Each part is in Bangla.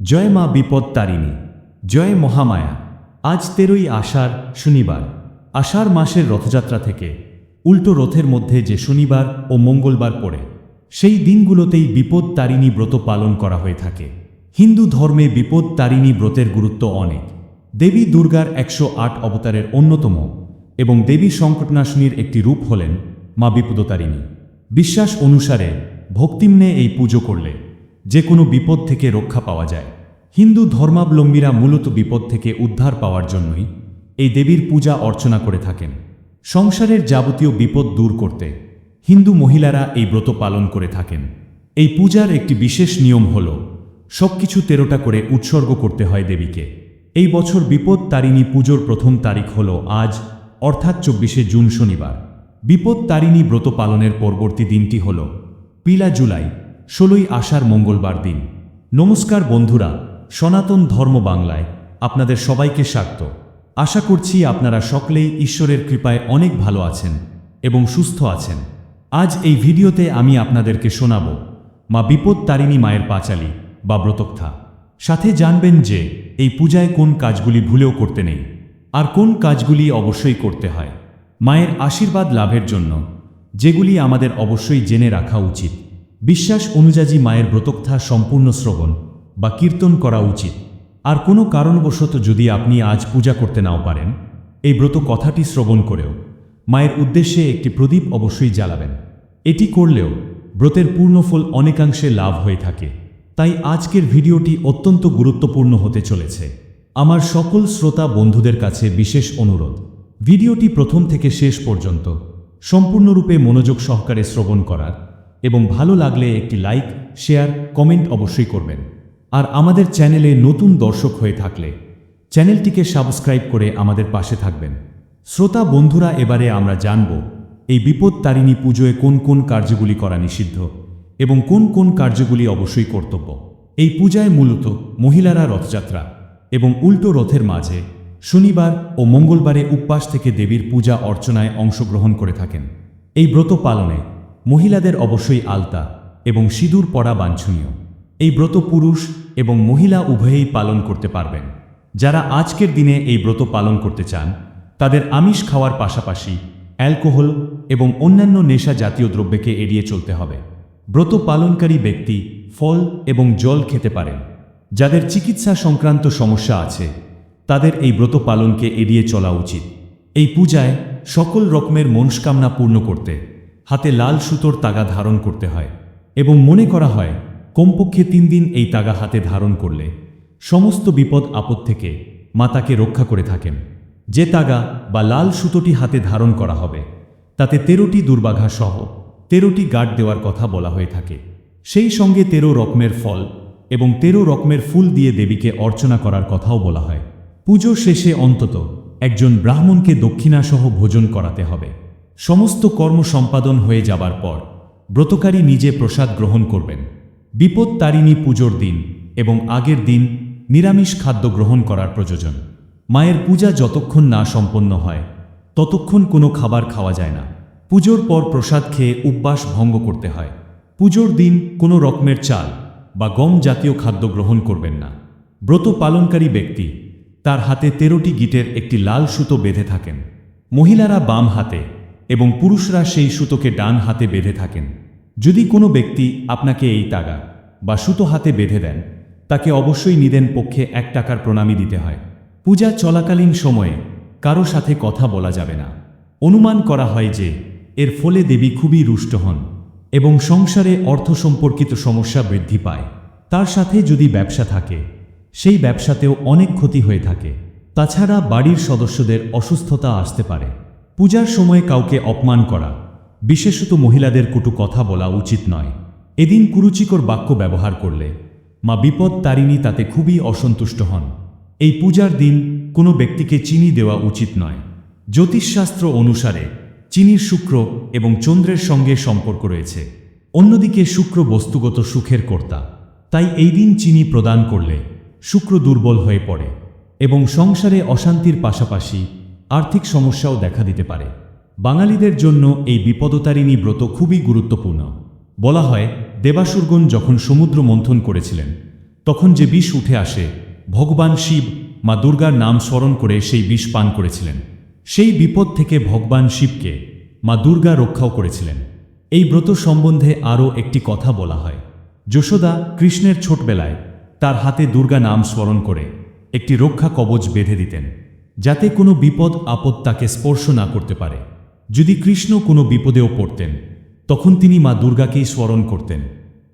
জয় মা বিপদ তারিণী, জয় মহামায়া। আজ তেরোই আষাঢ় শনিবার। আষাঢ় মাসের রথযাত্রা থেকে উল্টো রথের মধ্যে যে শনিবার ও মঙ্গলবার পড়ে, সেই দিনগুলোতেই বিপদ তারিণী ব্রত পালন করা হয়ে থাকে। হিন্দু ধর্মে বিপদ তারিণী ব্রতের গুরুত্ব অনেক। দেবী দুর্গার একশো আট অবতারের অন্যতম এবং দেবী সংকটনাশনীর একটি রূপ হলেন মা বিপদতারিণী। বিশ্বাস অনুসারে ভক্তিম্নে এই পুজো করলে যে কোনো বিপদ থেকে রক্ষা পাওয়া যায়। হিন্দু ধর্মাবলম্বীরা মূলত বিপদ থেকে উদ্ধার পাওয়ার জন্যই এই দেবীর পূজা অর্চনা করে থাকেন। সংসারের যাবতীয় বিপদ দূর করতে হিন্দু মহিলারা এই ব্রত পালন করে থাকেন। এই পূজার একটি বিশেষ নিয়ম হল, সবকিছু তেরোটা করে উৎসর্গ করতে হয় দেবীকে। এই বছর বিপদ তারিণী পুজোর প্রথম তারিখ হল আজ, অর্থাৎ চব্বিশে জুন শনিবার। বিপদ তারিণী ব্রত পালনের পরবর্তী দিনটি হল পিলা জুলাই। ষোলোই আষাঢ় মঙ্গলবার দিন। নমস্কার বন্ধুরা, সনাতন ধর্ম বাংলায় আপনাদের সবাইকে স্বাগত। আশা করছি আপনারা সকলেই ঈশ্বরের কৃপায় অনেক ভালো আছেন এবং সুস্থ আছেন। আজ এই ভিডিওতে আমি আপনাদেরকে শোনাব মা বিপদ তারিণী মায়ের পাঁচালী বা ব্রতকথা। সাথে জানবেন যে এই পূজায় কোন কাজগুলি ভুলেও করতে নেই। আর কোন কাজগুলি অবশ্যই করতে হয়। মায়ের আশীর্বাদ লাভের জন্য যেগুলি আমাদের অবশ্যই জেনে রাখা উচিত। বিশ্বাস অনুযায়ী মায়ের ব্রতকথা সম্পূর্ণ শ্রবণ বা কীর্তন করা উচিত। আর কোনো কারণবশত যদি আপনি আজ পূজা করতে নাও পারেন, এই ব্রত কথাটি শ্রবণ করেও মায়ের উদ্দেশ্যে একটি প্রদীপ অবশ্যই জ্বালাবেন। এটি করলেও ব্রতের পূর্ণফল অনেকাংশে লাভ হয়ে থাকে। তাই আজকের ভিডিওটি অত্যন্ত গুরুত্বপূর্ণ হতে চলেছে। আমার সকল শ্রোতা বন্ধুদের কাছে বিশেষ অনুরোধ। ভিডিওটি প্রথম থেকে শেষ পর্যন্ত সম্পূর্ণরূপে মনোযোগ সহকারে শ্রবণ করার এবং ভালো লাগলে একটি লাইক, শেয়ার, কমেন্ট অবশ্যই করবেন। আর আমাদের চ্যানেলে নতুন দর্শক হয়ে থাকলে চ্যানেলটিকে সাবস্ক্রাইব করে আমাদের পাশে থাকবেন। শ্রোতা বন্ধুরা, এবারে আমরা জানব, এই বিপদ তারিণী পুজোয় কোন কোন কার্যগুলি করা নিষিদ্ধ এবং কোন কোন কার্যগুলি অবশ্যই কর্তব্য। এই পূজায় মূলত মহিলারা রথযাত্রা এবং উল্টো রথের মাঝে শনিবার ও মঙ্গলবারে উপবাস থেকে দেবীর পূজা অর্চনায় অংশগ্রহণ করে থাকেন। এই ব্রত পালনে মহিলাদের অবশ্যই আলতা এবং সিঁদুর পরা বাঞ্ছনীয়। এই ব্রত পুরুষ এবং মহিলা উভয়েই পালন করতে পারবেন। যারা আজকের দিনে এই ব্রত পালন করতে চান, তাদের আমিষ খাওয়ার পাশাপাশি অ্যালকোহল এবং অন্যান্য নেশা জাতীয় দ্রব্যকে এড়িয়ে চলতে হবে। ব্রত পালনকারী ব্যক্তি ফল এবং জল খেতে পারেন। যাদের চিকিৎসা সংক্রান্ত সমস্যা আছে, তাদের এই ব্রত পালনকে এড়িয়ে চলা উচিত। এই পূজায় সকল রকমের মনস্কামনা পূর্ণ করতে হাতে লাল সুতোর তাগা ধারণ করতে হয় এবং মনে করা হয়, কমপক্ষে তিন দিন এই তাগা হাতে ধারণ করলে সমস্ত বিপদ আপদ থেকে মাতাকে রক্ষা করে থাকেন। যে তাগা বা লাল সুতোটি হাতে ধারণ করা হবে, তাতে তেরোটি দুর্বাঘা সহ তেরোটি গার্ড দেওয়ার কথা বলা হয়ে থাকে। সেই সঙ্গে তেরো রকমের ফল এবং তেরো রকমের ফুল দিয়ে দেবীকে অর্চনা করার কথাও বলা হয়। পুজো শেষে অন্তত একজন ব্রাহ্মণকে দক্ষিণাসহ ভোজন করাতে হবে। সমস্ত কর্ম সম্পাদন হয়ে যাবার পর ব্রতকারী নিজে প্রসাদ গ্রহণ করবেন। বিপদ তারিণী পুজোর দিন এবং আগের দিন নিরামিষ খাদ্য গ্রহণ করার প্রয়োজন। মায়ের পূজা যতক্ষণ না সম্পন্ন হয়, ততক্ষণ কোনো খাবার খাওয়া যায় না। পুজোর পর প্রসাদ খেয়ে উপবাস ভঙ্গ করতে হয়। পুজোর দিন কোনো রকমের চাল বা গম জাতীয় খাদ্য গ্রহণ করবেন না। ব্রত পালনকারী ব্যক্তি তার হাতে তেরোটি গিটের একটি লাল সুতো বেঁধে থাকেন। মহিলারা বাম হাতে এবং পুরুষরা সেই সুতোকে ডান হাতে বেঁধে থাকেন। যদি কোনো ব্যক্তি আপনাকে এই তাগা বা সুতো হাতে বেঁধে দেন, তাকে অবশ্যই নিদেন পক্ষে এক টাকার প্রণামী দিতে হয়। পূজা চলাকালীন সময়ে কারও সাথে কথা বলা যাবে না। অনুমান করা হয় যে, এর ফলে দেবী খুবই রুষ্ট হন এবং সংসারে অর্থ সম্পর্কিত সমস্যা বৃদ্ধি পায়। তার সাথে যদি ব্যবসা থাকে, সেই ব্যবসাতেও অনেক ক্ষতি হয়ে থাকে। তাছাড়া বাড়ির সদস্যদের অসুস্থতা আসতে পারে। পূজার সময় কাউকে অপমান করা, বিশেষত মহিলাদের কটু কথা বলা উচিত নয়। এদিন কুরুচিকর বাক্য ব্যবহার করলে মা বিপদ তারিণী তাতে খুবই অসন্তুষ্ট হন। এই পূজার দিন কোনো ব্যক্তিকে চিনি দেওয়া উচিত নয়। জ্যোতিষশাস্ত্র অনুসারে চিনির শুক্র এবং চন্দ্রের সঙ্গে সম্পর্ক রয়েছে। অন্যদিকে শুক্র বস্তুগত সুখের কর্তা, তাই এই দিন চিনি প্রদান করলে শুক্র দুর্বল হয়ে পড়ে এবং সংসারে অশান্তির পাশাপাশি আর্থিক সমস্যাও দেখা দিতে পারে। বাঙালিদের জন্য এই বিপদতারিণী ব্রত খুবই গুরুত্বপূর্ণ। বলা হয়, দেবাসুরগণ যখন সমুদ্র মন্থন করেছিলেন, তখন যে বিষ উঠে আসে, ভগবান শিব মা দুর্গার নাম স্মরণ করে সেই বিষ পান করেছিলেন। সেই বিপদ থেকে ভগবান শিবকে মা দুর্গা রক্ষাও করেছিলেন। এই ব্রত সম্বন্ধে আরও একটি কথা বলা হয়। যশোদা কৃষ্ণের ছোটবেলায় তার হাতে দুর্গা নাম স্মরণ করে একটি রক্ষা কবচ বেঁধে দিতেন। যাতে কোনো বিপদ আপদ তাকে স্পর্শ না করতে পারে। যদি কৃষ্ণ কোনো বিপদেও পড়তেন, তখন তিনি মা দুর্গাকেই স্মরণ করতেন।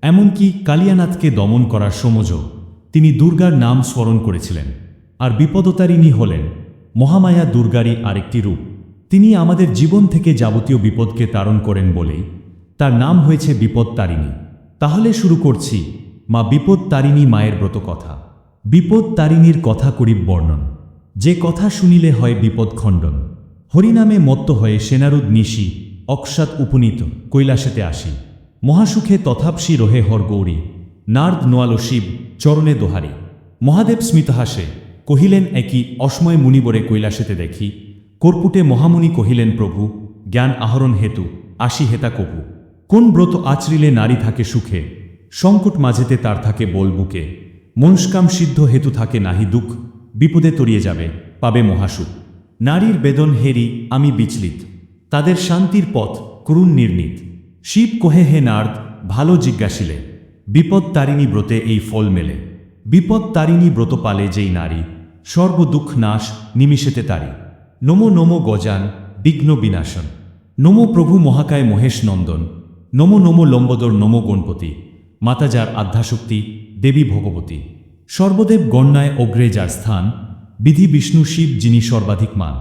এমনকি কালিয়ানাথকে দমন করার সমজও তিনি দুর্গার নাম স্মরণ করেছিলেন। আর বিপদতারিণী হলেন মহামায়া দুর্গারই আরেকটি রূপ। তিনি আমাদের জীবন থেকে যাবতীয় বিপদকে তারণ করেন বলেই তার নাম হয়েছে বিপদ তারিণী তাহলে শুরু করছি মা বিপদ তারিণী মায়ের ব্রত কথা বিপদ তারিণীর কথা করিব বর্ণন। যে কথা শুনিলে হয় বিপদ খণ্ডন হরিনামে মত্ত হয়ে সেনারুদ নিশি অকসাত উপনীত, কৈলাসেতে আসি। মহাসুখে তথাপসি রহে হর গৌরী, নার্দ নোয়ালো শিব চরণে দোহারি। মহাদেব স্মিতহাসে কহিলেন একই অসময় মুনিবরে কৈলাসেতে দেখি। কর্পুটে মহামুনি কহিলেন, প্রভু, জ্ঞান আহরণ হেতু, আসি হেতা কপু। কোন ব্রত আচরিলে নারী থাকে সুখে, সংকট মাঝেতে তার থাকে বল বুকে। মনস্কাম সিদ্ধ হেতু থাকে নাহি দুঃখ বিপদে তরিয়ে যাবে, পাবে মহাসুখ। নারীর বেদন হেরি আমি বিচলিত। তাদের শান্তির পথ করুণ নির্ণীত। শিব কোহে হে নার্দ, ভালো জিজ্ঞাসিলে। বিপদ তারিণী ব্রতে এই ফল মেলে। বিপদ তারিণী ব্রত পালে যেই নারী। সর্ব দুঃখ নাশ নিমিষেতে তারি। নমো নমো গজান, বিঘ্ন বিনাশন। নমো প্রভু মহাকায় মহেশ নন্দন। নমো নমো লম্বদর নমো গণপতি। মাতা যার আধ্যাশক্তি, দেবী ভগবতী। সর্বদেব গণ্যায় অগ্রে যার স্থান, বিধি বিষ্ণু শিব যিনি সর্বাধিক মান।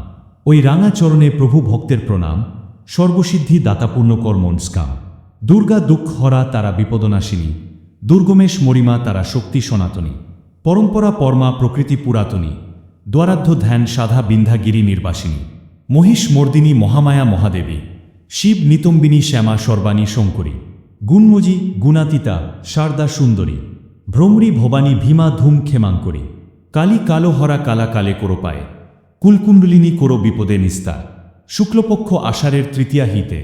ওই রাঙা চরণে প্রভু ভক্তের প্রণাম, সর্বসিদ্ধি দাতাপূর্ণ কর্মনস্কাম দুর্গা দুঃখ হরা তারা বিপদনাশিনী, দুর্গমেশ মরিমা তারা শক্তি সনাতনী। পরম্পরা পরমা প্রকৃতি পুরাতনী দ্বারাধ্য ধ্যান সাধা বিন্ধ্যাগিরি নির্বাসিনী। মহিষ মর্দিনী মহামায়া মহাদেবী, শিব নিতম্বিনী শ্যামা সর্বাণী শঙ্করী। গুণমজি গুণাতীতা সারদা সুন্দরী। ভ্রমরী ভবানী ভীমা ধূম ক্ষেমাঙ্করী কালী কালো হরা কালা কালে করো পায়ে। কুলকুণ্ডলিনী করো বিপদে নিস্তার শুক্লপক্ষ আষাঢ়ের তৃতীয়া হিতে।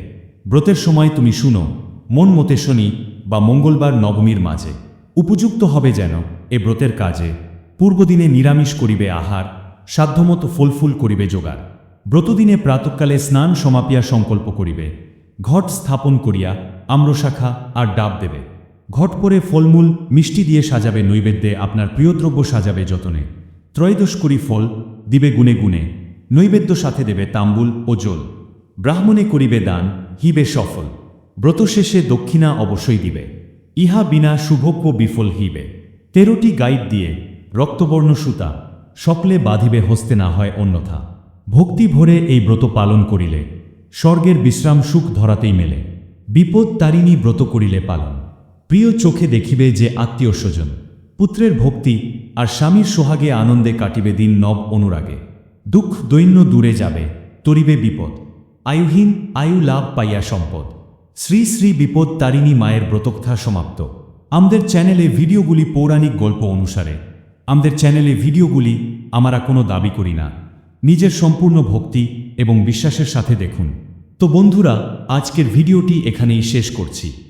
ব্রতের সময় তুমি শুনো, মন মতে শনি বা মঙ্গলবার নবমীর মাঝে। উপযুক্ত হবে যেন এ ব্রতের কাজে। পূর্বদিনে নিরামিষ করিবে আহার, সাধ্যমতো ফলফুল করিবে জোগাড়। ব্রতদিনে প্রাতকালে স্নান সমাপিয়া সংকল্প করিবে। ঘট স্থাপন করিয়া আম্রশাখা আর ডাব দেবে। ঘট পরে ফলমূল, মিষ্টি দিয়ে সাজাবে নৈবেদ্যে আপনার প্রিয়দ্রব্য সাজাবে যতনে। ত্রয়োদশ করি ফল দিবে গুনে গুনে নৈবেদ্য সাথে দেবে তাম্বুল ও জল। ব্রাহ্মণে করিবে দান, হিবে সফল। ব্রত শেষে দক্ষিণা অবশ্যই দিবে। ইহা বিনা শুভজ্ঞ বিফল হিবে। তেরোটি গাইড দিয়ে রক্তবর্ণ সুতা স্বপ্লে বাঁধিবে হস্তে না হয় অন্যথা। ভক্তি ভরে এই ব্রত পালন করিলে, স্বর্গের বিশ্রাম সুখ ধরাতেই মেলে। বিপদ তারিণী ব্রত করিলে পালন। প্রিয় চোখে দেখিবে যে আত্মীয় স্বজন, পুত্রের ভক্তি আর স্বামীর সোহাগে আনন্দে কাটিবে দিন নব অনুরাগে। দুঃখ দৈন্য দূরে যাবে, তরিবে বিপদ। আয়ুহীন আয়ু লাভ পাইয়া সম্পদ। শ্রী শ্রী বিপদ তারিণী মায়ের ব্রতকথা সমাপ্ত। আমাদের চ্যানেলে ভিডিওগুলি পৌরাণিক গল্প অনুসারে। আমাদের চ্যানেলে ভিডিওগুলি আমরা কোনো দাবি করি না। নিজের সম্পূর্ণ ভক্তি এবং বিশ্বাসের সাথে দেখুন। তো বন্ধুরা, আজকের ভিডিওটি এখানেই শেষ করছি।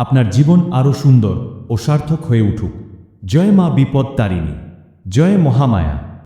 আপনার জীবন আরও সুন্দর ও সার্থক হয়ে উঠুক। জয় মা বিপদ তারিণী জয় মহামায়া।